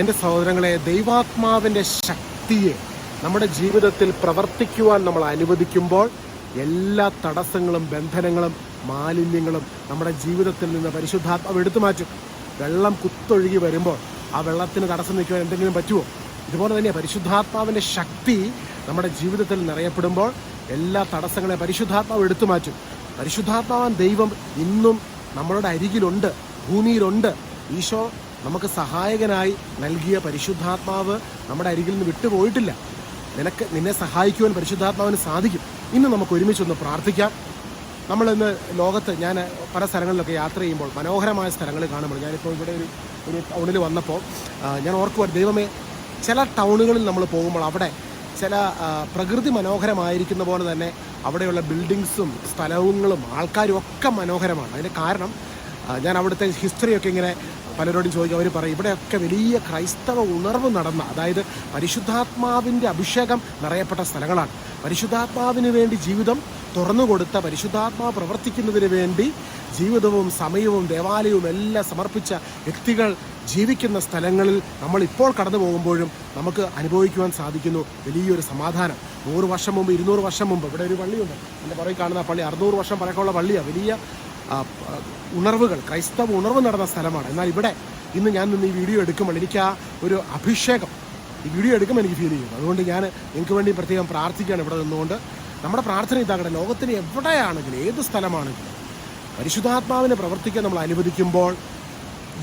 എന്റെ സഹോദരങ്ങളെ ദൈവാത്മാവിന്റെ ശക്തിയെ നമ്മുടെ ജീവിതത്തിൽ പ്രവർത്തിക്കുവാൻ നമ്മൾ അനുവദിക്കുമ്പോൾ എല്ലാ തടസ്സങ്ങളും ബന്ധനങ്ങളും മാലിന്യങ്ങളും നമ്മുടെ ജീവിതത്തിൽ നിന്ന് പരിശുദ്ധാത്മാവ് എടുത്തു മാറ്റും. വെള്ളം കുത്തൊഴുകി വരുമ്പോൾ ആ വെള്ളത്തിന് തടസ്സം നിൽക്കുവാൻ എന്തെങ്കിലും പറ്റുമോ? ഇതുപോലെ തന്നെ പരിശുദ്ധാത്മാവിന്റെ ശക്തി നമ്മുടെ ജീവിതത്തിൽ നിറയപ്പെടുമ്പോൾ എല്ലാ തടസ്സങ്ങളെ പരിശുദ്ധാത്മാവ് എടുത്തു മാറ്റും. പരിശുദ്ധാത്മാവൻ ദൈവം ഇന്നും നമ്മളുടെ അരികിലുണ്ട് ഭൂമിയിലുണ്ട്. ഈശോ നമുക്ക് സഹായകനായി നൽകിയ പരിശുദ്ധാത്മാവ് നമ്മുടെ അരികിൽ നിന്ന് വിട്ടുപോയിട്ടില്ല. നിനക്ക് നിന്നെ സഹായിക്കുവാൻ പരിശുദ്ധാത്മാവിന് സാധിക്കും. ഇന്ന് നമുക്ക് ഒരുമിച്ചൊന്ന് പ്രാർത്ഥിക്കാം. നമ്മളിന്ന് ലോകത്ത് ഞാൻ പല സ്ഥലങ്ങളിലൊക്കെ യാത്ര ചെയ്യുമ്പോൾ മനോഹരമായ സ്ഥലങ്ങൾ കാണുമ്പോൾ ഞാനിപ്പോൾ ഇവിടെ ഒരു ഒരു ടൗണിൽ വന്നപ്പോൾ ഞാൻ ഓർക്കുവാൻ ദൈവമേ ചില ടൗണുകളിൽ നമ്മൾ പോകുമ്പോൾ അവിടെ ചില പ്രകൃതി മനോഹരമായിരിക്കുന്ന പോലെ തന്നെ അവിടെയുള്ള ബിൽഡിങ്സും സ്ഥലങ്ങളും ആൾക്കാരും ഒക്കെ മനോഹരമാണ്. അതിന് കാരണം ഞാൻ അവിടുത്തെ ഹിസ്റ്ററിയൊക്കെ ഇങ്ങനെ പലരോടും ചോദിക്കും അവർ പറയും ഇവിടെയൊക്കെ വലിയ ക്രൈസ്തവ ഉണർവ് നടന്ന അതായത് പരിശുദ്ധാത്മാവിന്റെ അഭിഷേകം നിറയപ്പെട്ട സ്ഥലങ്ങളാണ്. പരിശുദ്ധാത്മാവിന് വേണ്ടി ജീവിതം തുറന്നുകൊടുത്ത പരിശുദ്ധാത്മാവ് പ്രവർത്തിക്കുന്നതിന് വേണ്ടി ജീവിതവും സമയവും ദേവാലയവും എല്ലാം സമർപ്പിച്ച വ്യക്തികൾ ജീവിക്കുന്ന സ്ഥലങ്ങളിൽ നമ്മൾ ഇപ്പോൾ കടന്നു പോകുമ്പോഴും നമുക്ക് അനുഭവിക്കുവാൻ സാധിക്കുന്നു വലിയൊരു സമാധാനം. നൂറ് വർഷം മുമ്പ് ഇരുന്നൂറ് വർഷം മുമ്പ് ഇവിടെ ഒരു പള്ളിയുണ്ട്. എന്റെ പുറകിൽ കാണുന്ന പള്ളി അറുന്നൂറ് വർഷം പഴക്കമുള്ള പള്ളിയാണ് വലിയ ഉണർവുകൾ ക്രൈസ്തവ ഉണർവ് നടന്ന സ്ഥലമാണ്. എന്നാൽ ഇവിടെ ഇന്ന് ഞാൻ നിന്ന് ഈ വീഡിയോ എടുക്കുമ്പോൾ എനിക്ക് ആ ഒരു അഭിഷേകം ഈ വീഡിയോ എടുക്കുമ്പോൾ എനിക്ക് ഫീൽ ചെയ്യുന്നു. അതുകൊണ്ട് ഞാൻ നിങ്ങൾക്ക് വേണ്ടി പ്രത്യേകം പ്രാർത്ഥിക്കുകയാണ് ഇവിടെ നിന്നുകൊണ്ട്. നമ്മുടെ പ്രാർത്ഥന ഇതാകട്ടെ ലോകത്തിന് എവിടെയാണെങ്കിലും ഏത് സ്ഥലമാണെങ്കിലും പരിശുദ്ധാത്മാവിനെ പ്രവർത്തിക്കാൻ നമ്മൾ അനുവദിക്കുമ്പോൾ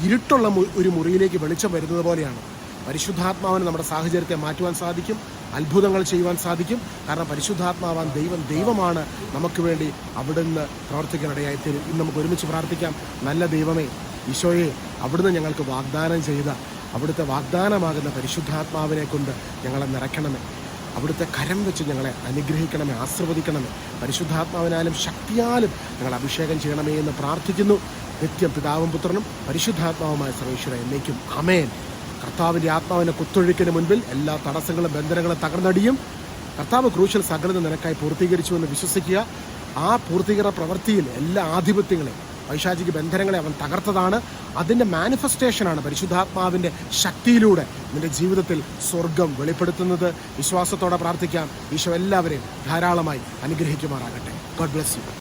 ഇരുട്ടുള്ള ഒരു മുറിയിലേക്ക് വെളിച്ചം വരുന്നത് പോലെയാണ്. പരിശുദ്ധാത്മാവിന് നമ്മുടെ സാഹചര്യത്തെ മാറ്റുവാൻ സാധിക്കും. അത്ഭുതങ്ങൾ ചെയ്യുവാൻ സാധിക്കും. കാരണം പരിശുദ്ധാത്മാവാൻ ദൈവം ദൈവമാണ്. നമുക്ക് വേണ്ടി അവിടുന്ന് പ്രവർത്തിക്കാനിടയായി തരും. ഇന്ന് നമുക്ക് ഒരുമിച്ച് പ്രാർത്ഥിക്കാം. നല്ല ദൈവമേ ഈശോയെ അവിടുന്ന് ഞങ്ങൾക്ക് വാഗ്ദാനം ചെയ്ത അവിടുത്തെ വാഗ്ദാനമാകുന്ന പരിശുദ്ധാത്മാവിനെ കൊണ്ട് ഞങ്ങളെ നിറയ്ക്കണമേ. അവിടുത്തെ കരം വെച്ച് ഞങ്ങളെ അനുഗ്രഹിക്കണമേ ആശീർവദിക്കണമേ. പരിശുദ്ധാത്മാവിനാലും ശക്തിയാലും ഞങ്ങൾ അഭിഷേകം ചെയ്യണമേ എന്ന് പ്രാർത്ഥിക്കുന്നു. നിത്യം പിതാവും പുത്രനും പരിശുദ്ധാത്മാവുമായ സർവേശ്വര എന്നേക്കും. അമേൻ കർത്താവിന്റെ ആത്മാവിനെ കുത്തൊഴുക്കിന് മുൻപിൽ എല്ലാ തടസ്സങ്ങളും ബന്ധനങ്ങളും തകർന്നടിയും കർത്താവ് ക്രൂശൽ സകലത നിനക്കായി പൂർത്തീകരിച്ചു എന്ന് വിശ്വസിക്കുക. ആ പൂർത്തീകരണ പ്രവൃത്തിയിൽ എല്ലാ ആധിപത്യങ്ങളെയും പൈശാചിക ബന്ധനങ്ങളെ അവൻ തകർത്തതാണ്. അതിന്റെ മാനിഫെസ്റ്റേഷനാണ് പരിശുദ്ധാത്മാവിന്റെ ശക്തിയിലൂടെ നിന്റെ ജീവിതത്തിൽ സ്വർഗം വെളിപ്പെടുത്തുന്നത്. വിശ്വാസത്തോടെ പ്രാർത്ഥിക്കാം. ഈശോ എല്ലാവരെയും ധാരാളമായി അനുഗ്രഹിക്കുമാറാകട്ടെ. God bless you